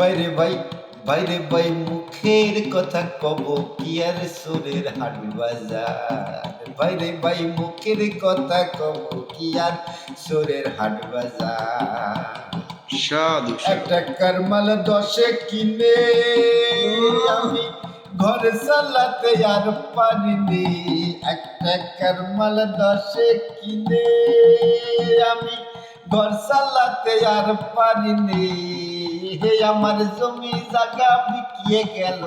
বাইরে বাই বাইরে বাই মুখের কথা কব কি আর সুরের হাট বাজার? বাইরে বাই মুখের কথা কব কি আর সুরের হাট বাজার? একটা কারমাল দশে কিনে আমি ঘর চালাতে আর পারিনি। একটা কারমাল দশে কিনে আমি ঘর চালাতে আর পারিনি। হে আমার জমি জায়গা বিকিয়ে গেল।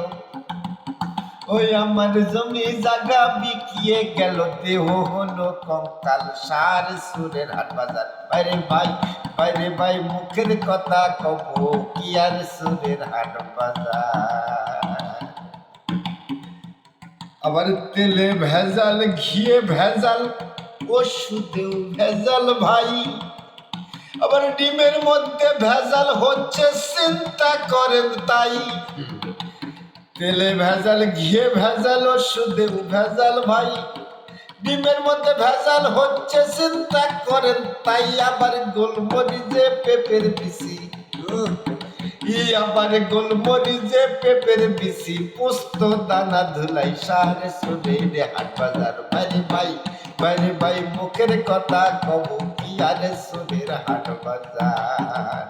ওই আমার জমি জায়গা বিকিয়ে গেল। দেহ হলো কঙ্কাল, সার, সুরের হাট বাজার। বাইরে ভাই বাইরে ভাই, মুখের কথা কব, কি আর সুরের হাট বাজার? আবার তেলে ভেজাল, ঘিয়ে ভেজাল, ওষুধেও ভেজাল ভাই। আবার ডিমের মধ্যে ভেজাল হচ্ছে, চিন্তা করেন তাই। তেলে ভেজাল, ঘিয়ে ভেজাল, ওষুধে ভেজাল ভাই। ডিমের মধ্যে ভেজাল হচ্ছে, চিন্তা করেন তাই, আবার গোলমরিচে পেঁপের বিসি ই আবার গোলমরিচে পেঁপের বিসি পোস্ত, দানা, ধুলাই, সারে সুরে হাট বাজার, বাইরে ভাই বাইরে ভাই, মুখের কথা কব। কি আরে সুরের হাট বাজার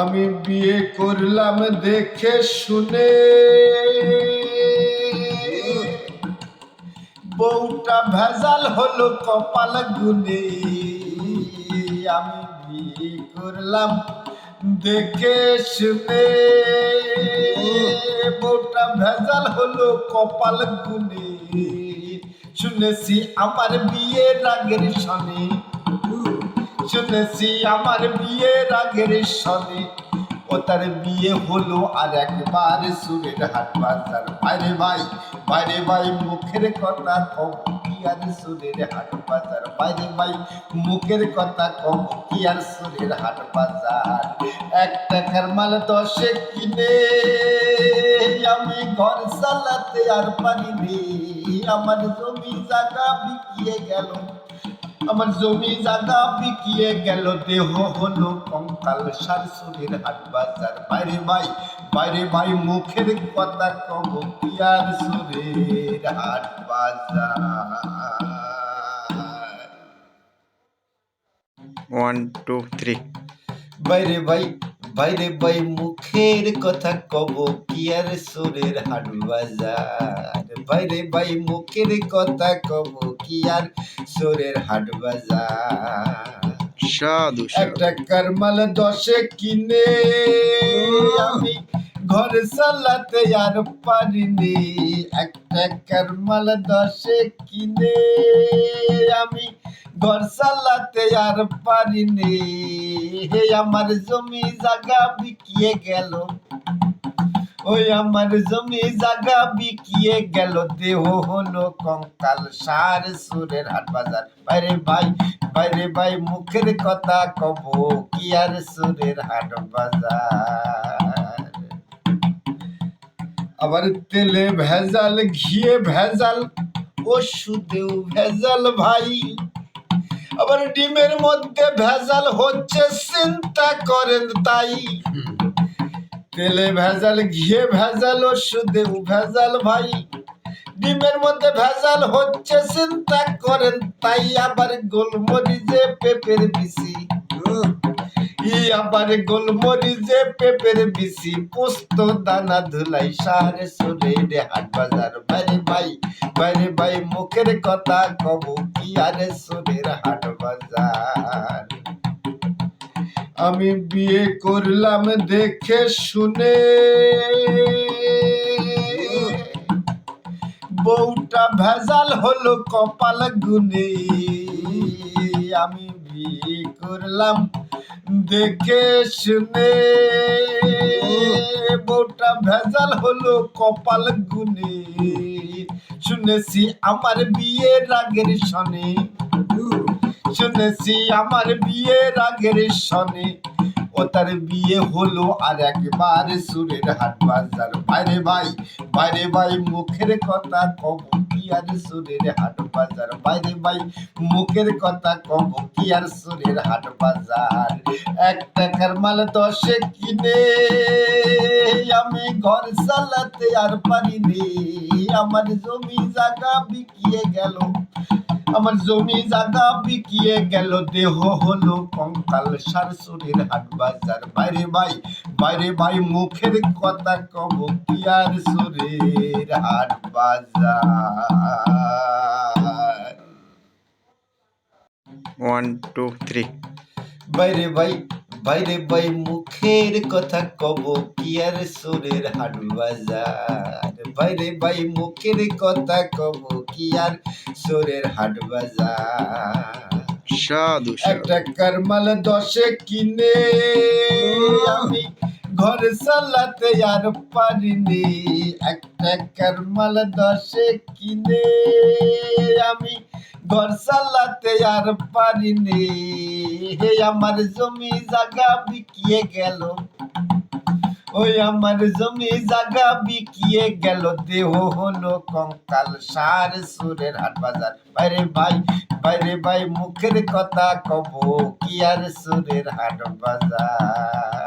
আমি বিয়ে করলাম দেখে শুনে। বউটা ভেজাল হলো কপাল গুনে। আমি বিয়ে করলাম দেখে শুনে। বউটা ভেজাল হলো কপাল গুনে। শুনেছি আমার বিয়ে রাগের সনে। শুনেছি আমার বিয়ের আগের সনে। ও তার বিয়ে হলো আর একবার সুরের হাট বাজার। বাইরে ভাই বাইরে ভাই, মুখের কথা কম কি আর সুরের হাট বাজার। বাইরে ভাই, মুখের কথা কম কি আর সুরের হাট বাজার। এক টাকার মাল দশে কিনে, আমি ঘর চালাতে আর পারিনি আমার জমি জায়গা বিকিয়ে গেল। আমার জমি জায়গা বিকিয়ে গেল দেহ হলো কঙ্কাল সুরের হাট বাজার। বাইরে ভাই বাইরে ভাই মুখের কথা কব পিয়ার সুরের হাট বাজার। ওয়ান টু থ্রি বাইরে ভাই বাইরে বাই মুখের কথা কব কি আর সুরের হাট বাজার? বাইরে বাই মুখের কথা কব কি আর সুরের হাট বাজার? সাধু। একটা কারমাল দশে কিনে আমি ঘর চালাতে আর পারিনি। একটা কারমাল দশে কিনে আমি ঘর চালাতে আর পারিনি। হে আমার জমি জায়গা বিকিয়ে গেল। ওই আমার জমি জায়গা বিকিয়ে গেল। দেহ হলো কঙ্কাল, সার, সুরের হাট বাজার। বাইরে ভাই বাইরে ভাই, মুখের কথা কব, কি আর সুরের হাট বাজার? আবার তেলে ভেজাল, ঘিয়ে ভেজাল, ওষুধেও ভেজাল ভাই। আবার ডিমের মধ্যে ভেজাল হচ্ছে, চিন্তা করেন তাই। তেলে ভেজাল, ঘিয়ে ভেজাল, ওষুধে ভেজাল ভাই। ডিমের মধ্যে ভেজাল হচ্ছে, চিন্তা করেন তাই, আবার গোলমরিচে পেঁপের বিসি ই আবার গোলমরিচে পেঁপের বিসি পোস্ত, দানা, ধুলাই, সারে, সরে রে হাট বাজার। বাইরে ভাই বাইরে ভাই মুখের কথা কব কি আরে সোরের হাট বাজার? আমি বিয়ে করলাম দেখে শুনে। বউটা ভেজাল হলো কপাল গুনে। আমি করলাম দেখে শুনে বউটা ভেজাল হলো কপাল গুনে। শুনেছি আমার বিয়ের আগের সনে। শুনেছি আমার বিয়ের আগের সনে। ও তার বিয়ে হলো আর একবার সুরের হাট বাজার। বাইরে ভাই বাইরে ভাই, মুখের কথা কব। আর সুরের হাট বাজার? বাইরে ভাই মুখের কথা কব কি আর সুরের হাট বাজার? এক টাকার মাল দশে কিনে, আমি ঘর চালাতে আর পারিনি। আমার জমি জায়গা বিকিয়ে গেল, আমার জমি জায়গা বিকিয়ে গেল। দেহ হলো কঙ্কাল সার সুরের হাট বাজার। বাইরে ভাই বাইরে ভাই মুখের কথা কব কি আর সুরের হাট বাজার ওয়ান টু থ্রি বাইরে ভাই বাইরে ভাই মুখের কথা কব কি আর সুরের হাট বাজার বাইরে ভাই মুখের কথা কব কি আর সুরের হাট বাজার সাধু। কারমাল দশে কিনে আমি ঘর চালাতে আর পারিনি। একটা কারমাল দশে কিনে। আমি ঘর চালাতে আর পারিনি। হে, আমার জমি জায়গা বিকিয়ে গেল। ওই আমার জমি জায়গা বিকিয়ে গেল। দেহ হলো কঙ্কাল, সার সুরের হাট বাজার। বাইরে ভাই বাইরে ভাই, মুখের কথা কব, কি আর সুরের হাট বাজার?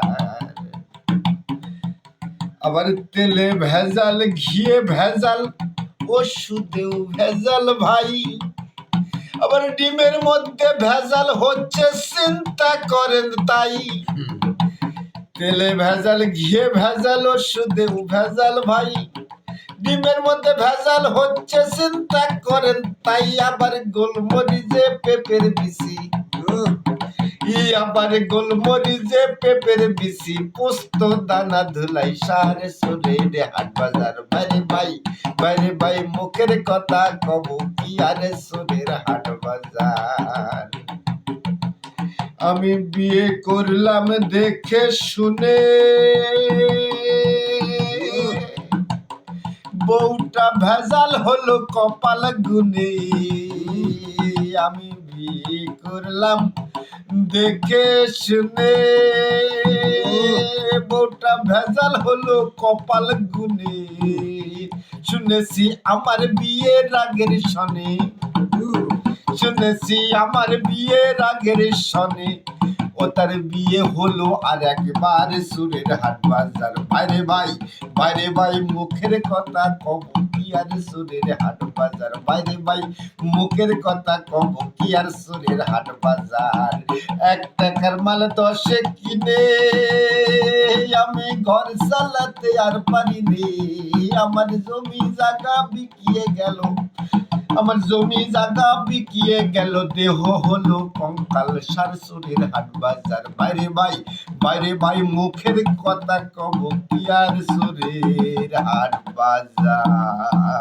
আবার তেলে ভেজাল, ঘিয়ে ভেজাল, ওষুধেও ভেজাল ভাই। আবার ডিমের মধ্যে ভেজাল হচ্ছে, চিন্তা করেন তাই। তেলে ভেজাল, ঘিয়ে ভেজাল, ওষুধেও ভেজাল ভাই। ডিমের মধ্যে ভেজাল হচ্ছে, চিন্তা করেন তাই। আবার গোলমরিচে, পেঁপের বিসি ই আবার গোলমরিচে পেঁপের বিসি পোস্ত, দানা, ধুলাই, সারে, সরে রে হাট বাজার। বাইরে ভাই বাইরে ভাই, মুখের কথা কব কি আরে সোরের হাট বাজার। আমি বিয়ে করলাম দেখে শুনে। বউটা ভেজাল হলো কপাল গুনে। আমি বিয়ে করলাম দেখে শুনে বউটা ভেজাল হলো কপাল গুনে শুনেছি আমার বিয়ের আগের শনে শুনেছি আমার বিয়ের আগের শনে ও তার বিয়ে হলো আর একবার সুরের হাট বাজার। বাইরে ভাই বাইরে ভাই, মুখের কথা কব। আর সুরের হাট বাজার? বাইরে ভাই মুখের কথা কব কি আর সুরের হাট বাজার? এক টাকার মাল দশে কিনে, আমি ঘর চালাতে আর পারিনি। আমার জমি জায়গা বিকিয়ে গেল আমার জমি জাগা বিকিয়ে গেল, দেহ হলো কঙ্কাল সার শরীর হাট বাজার। বাইরে ভাই বাইরে ভাই, মুখের কথা কব, কি আর সুরের হাট বাজার?